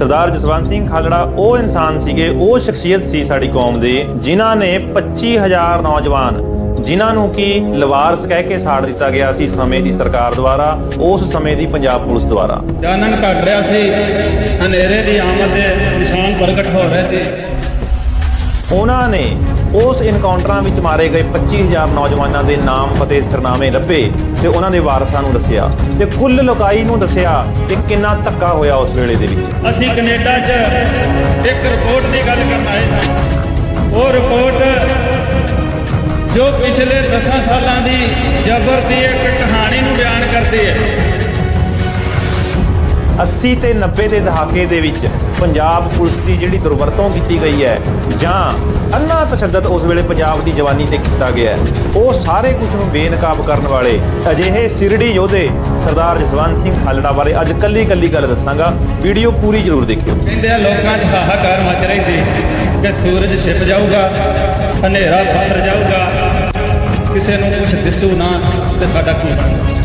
ਸਰਦਾਰ ਜਸਵੰਤ ਸਿੰਘ ਖਾਲੜਾ, ਉਹ ਇਨਸਾਨ ਸੀਗੇ, ਉਹ ਸ਼ਖਸੀਅਤ ਸੀ ਸਾਡੀ ਕੌਮ ਦੇ, ਜਿਨ੍ਹਾਂ ਨੇ 25000 ਨੌਜਵਾਨ, ਜਿਨ੍ਹਾਂ ਨੂੰ ਕਿ ਲਵਾਰਸ ਕਹਿ ਕੇ ਸਾੜ ਦਿੱਤਾ ਗਿਆ ਸੀ ਸਮੇਂ ਦੀ ਸਰਕਾਰ ਦੁਆਰਾ, ਉਸ ਸਮੇਂ ਦੀ ਪੰਜਾਬ ਪੁਲਿਸ ਦੁਆਰਾ। ਚਾਨਣ ਘਟ ਰਿਹਾ ਸੀ, ਹਨੇਰੇ ਦੀ ਆਮਦ ਦੇ ਨਿਸ਼ਾਨ ਪ੍ਰਗਟ ਹੋ ਰਹੇ ਸੀ। ਉਹਨਾਂ ਨੇ ਉਸ ਇਨਕਾਊਂਟਰਾਂ ਵਿੱਚ ਮਾਰੇ ਗਏ 25000 ਨੌਜਵਾਨਾਂ ਦੇ ਨਾਮ ਫਤਿਹ ਸਰਨਾਮੇ ਲੱਭੇ ਤੇ ਉਹਨਾਂ ਦੇ ਵਾਰਸਾਂ ਨੂੰ ਦੱਸਿਆ ਤੇ ਕੁੱਲ ਲੋਕਾਈ ਨੂੰ ਦੱਸਿਆ ਕਿ ਕਿੰਨਾ ਧੱਕਾ ਹੋਇਆ ਉਸ ਵੇਲੇ ਦੇ ਵਿੱਚ। ਅਸੀਂ ਕੈਨੇਡਾ 'ਚ ਇੱਕ ਰਿਪੋਰਟ ਦੀ ਗੱਲ ਕਰਨ ਆਏ ਹਾਂ ਉਹ ਰਿਪੋਰਟ ਜੋ ਪਿਛਲੇ 10 ਸਾਲਾਂ ਦੀ ਜ਼ਬਰ ਦੀ ਇੱਕ ਕਹਾਣੀ ਨੂੰ ਬਿਆਨ ਕਰਦੀ ਹੈ। 80 ਤੇ 90 ਦੇ ਦਹਾਕੇ ਦੇ ਵਿੱਚ ਪੰਜਾਬ ਪੁਲਿਸ ਦੀ ਜਿਹੜੀ ਦੁਰਵਰਤੋਂ ਕੀਤੀ ਗਈ ਹੈ, ਜਾਂ ਅੰਨਾ ਤਸ਼ੱਦਦ ਉਸ ਵੇਲੇ ਪੰਜਾਬ ਦੀ ਜਵਾਨੀ ਤੇ ਕੀਤਾ ਗਿਆ ਉਹ ਸਾਰੇ ਕੁਝ ਨੂੰ ਬੇਨਕਾਬ ਕਰਨ ਵਾਲੇ ਅਜਿਹੇ ਸਿਰੜੀ ਯੋਧੇ ਸਰਦਾਰ ਜਸਵੰਤ ਸਿੰਘ ਖਾਲੜਾ ਬਾਰੇ ਅੱਜ ਕੱਲੀ ਕੱਲੀ ਗੱਲ ਦੱਸਾਂਗਾ। ਵੀਡੀਓ ਪੂਰੀ ਜ਼ਰੂਰ ਦੇਖਿਓ। ਕਹਿੰਦੇ ਆ, ਲੋਕਾਂ 'ਚ ਹਾਹਾਕਾਰ ਮਚ ਰਹੀ ਸੀ ਕਿ ਸੂਰਜ ਛਿਪ ਜਾਊਗਾ, ਹਨੇਰਾ ਪਸਰ ਜਾਊਗਾ, ਕਿਸੇ ਨੂੰ ਕੁਝ ਦਿਸੂ ਨਾ ਤੇ ਸਾਡਾ ਕੀ ਬਣੂਗਾ